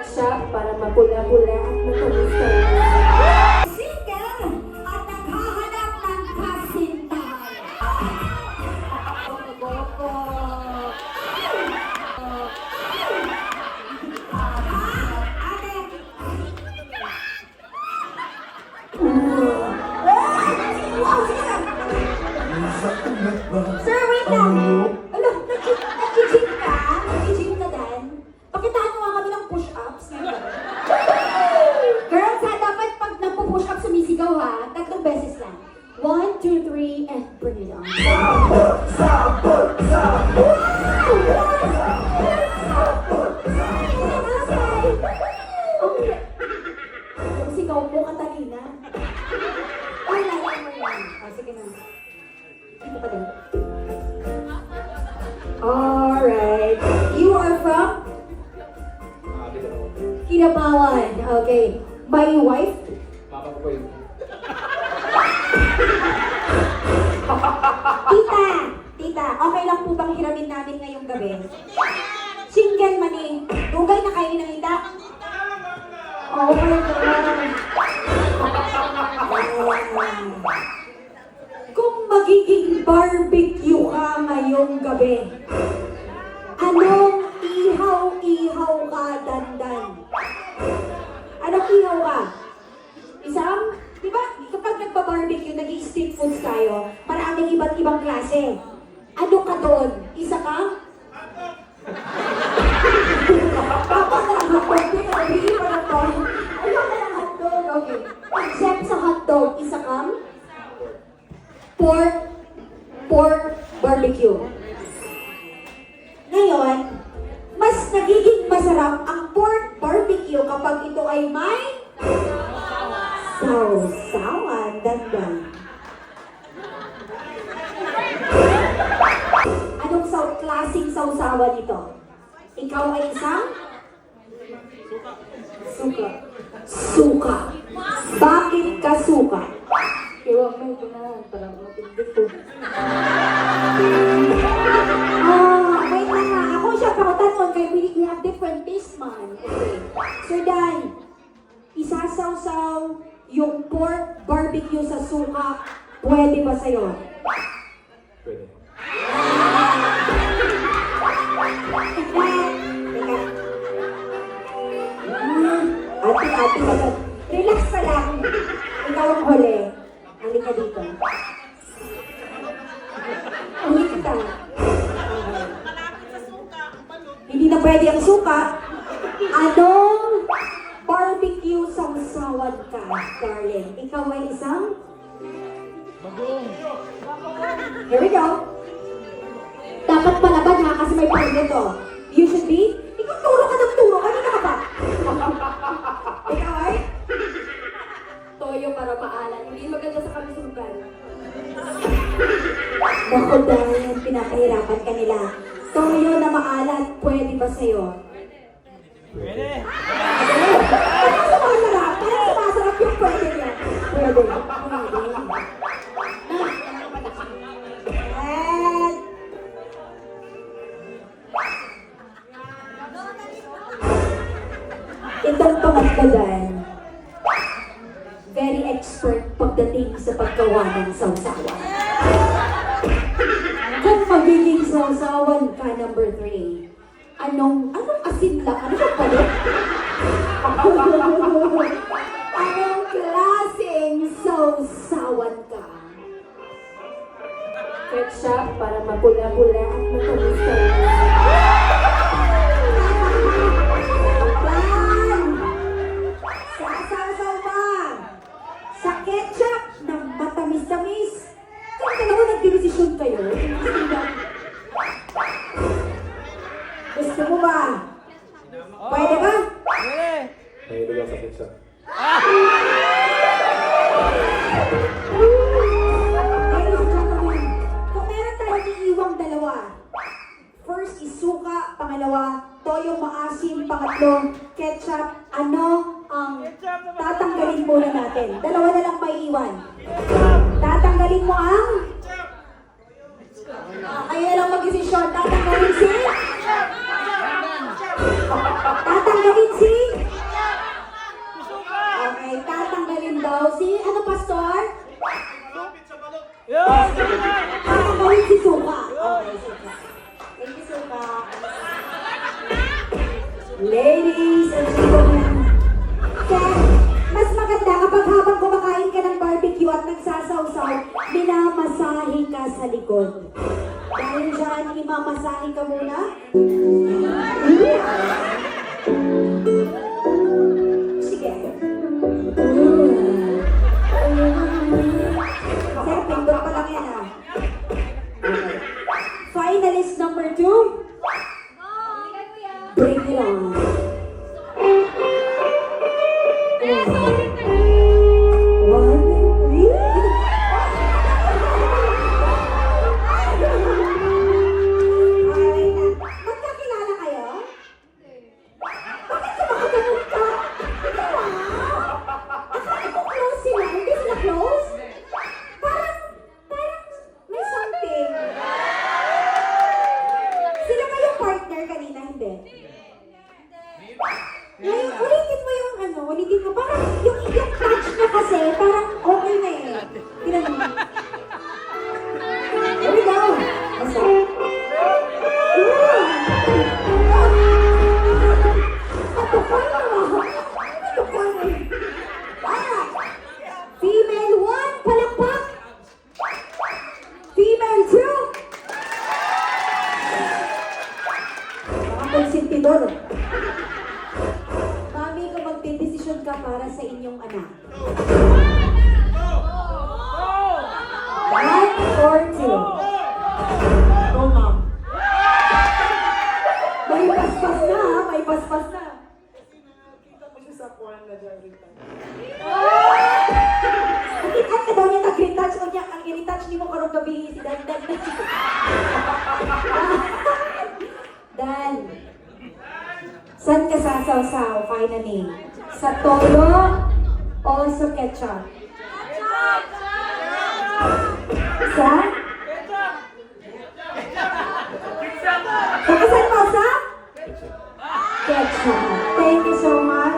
ketchup para mapula-pula at matamis My wife? Mama ko yun. Tita! Tita, okay lang po bang hiramin namin ngayong gabi? Single mani. Dugay na kayo ng hita? Oh my God. Kung magiging barbecue ka ngayong gabi, street foods tayo, maraming iba't ibang klase. Ano ka doon? Isa ka? Papa ka ng hotdog, ka pa ng to. Ayaw ka ng hotdog, okay. Except sa hotdog, isa? Pork, pork klaseng sausawan ito? Ikaw ay isang? Suka. Suka. Bakit ka suka? Iwan mo ito na, parang matindi po. Ah, wait lang nga. Ako siya pakutanon kay we have different taste man. Okay. Sir Dan, isasawsaw yung pork barbecue sa suka. Pwede ba sa'yo? Pwede. Relax ka lang. Ikaw ang huli. Halika dito. Huli kita. Hindi na pwede ang suka. Anong barbecue sausawan ka, darling? Ikaw ay isang? Here we go. Dapat palaban ha, kasi may permit to. You should be? Ikaw turo ka ng turo. Kanina ka ba? Ikaw ay? Toyo para maalat. Hindi maganda sa kalusugan. Naku dahil pinapahirapan ka nila. Toyo na maalat, pwede ba sa'yo? Pwede. Parang sumasarap. Parang sumasarap yung pwede niya. Pwede. Pwede. And... Itong pamagbagan, pagdating sa paggawa ng sausawan. Kung magiging sausawan ka, number three, anong, anong asin lang? Ano ba pala? anong klaseng sausawan ka? Ketchup para mapula-pula at matamis ka gusto mo ba? Pwede ba? Mahilig ako sa pizza. Ladies and gentlemen, kung meron tayong iiwang dalawa, first is suka, pangalawa, toyo maasim, pangatlo, ketchup, ano ang tatanggalin muna natin? Dalawa na lang may iwan. Tatanggalin mo ang? Ladies and gentlemen, Ken, mas maganda kapag habang kumakain ka ng barbecue at nagsasawsaw, minamasahe ka sa likod. Dahil dyan, imamasahe ka muna. Hmm? Here we go. Basta. Female 1, palakpak! Female 2! Mga konsentidor. Mami, kung magdedesisyon ka para sa inyong anak. One or two? Go, mom. May na? May paspas na. Nakita ka daw niya nag-green touch o niya, ang green touch ni mo karong gabi si Dan Dan. Dan, saan ka sasaw-saw finally? Sa tolo o sa ketchup? Sa? Sa saan mo sa? Ketchup. Thank you so much.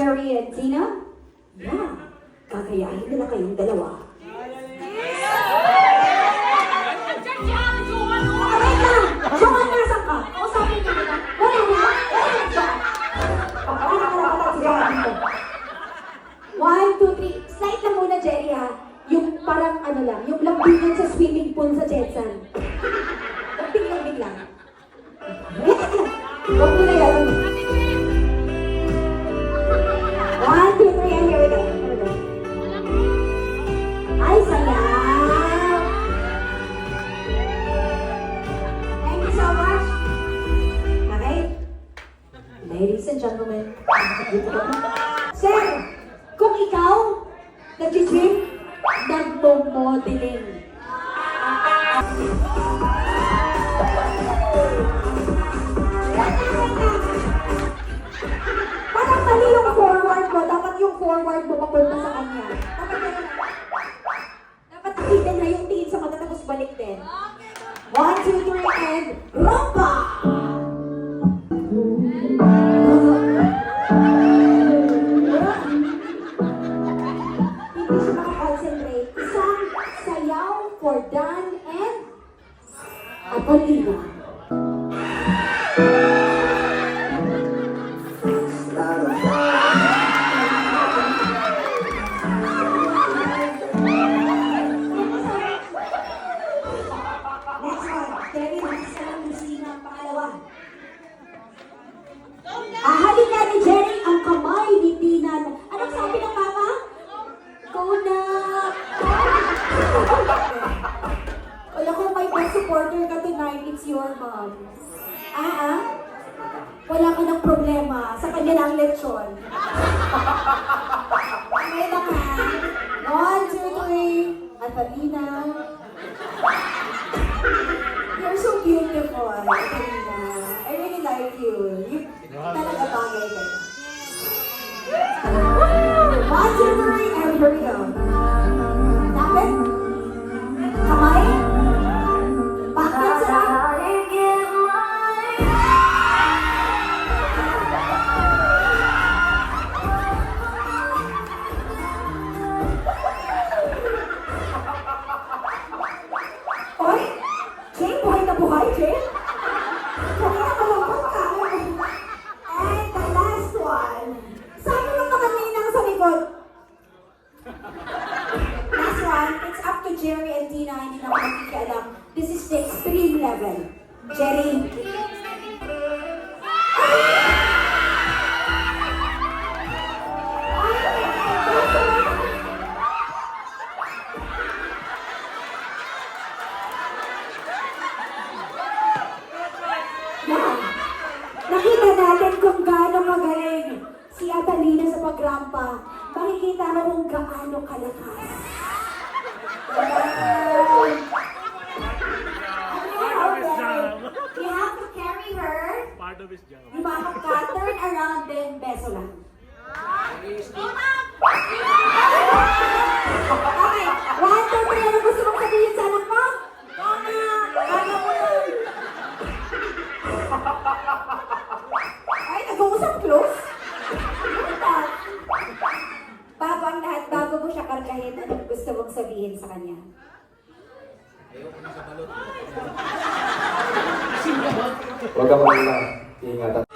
Jerry and Tina? Yeah. Kakayahin nila kayong dalawa. Aray ka! Jokan, nasan ka? Kausapin niyo kita. Wala na! Wala na siya! Wala na karapatan si Jokan dito. One, two, three. Slide lang muna, Jerry? Yung parang ano lang, yung lambingan sa swimming pool sa Jetson. Lambing-lambing lang. Huwag mo na yan. Ladies and gentlemen, Sir, kung ikaw, nag-gym, nagmo-modeling. Parang mali yung forward mo. Dapat yung forward mo papunta sa kanya. Dapat ganun. Dapat nakita niya yung tingin sa mata tapos balik din. One, two, three, and rumba! Kanya na ang lechon. Lang ha? One, two, three. Atalina. You're so beautiful, Atalina. I really like you. You talaga bagay ka. One, two, three, and here we go. okay? Mong sabihin sa kanya? Huwag ka malala. Ingatan.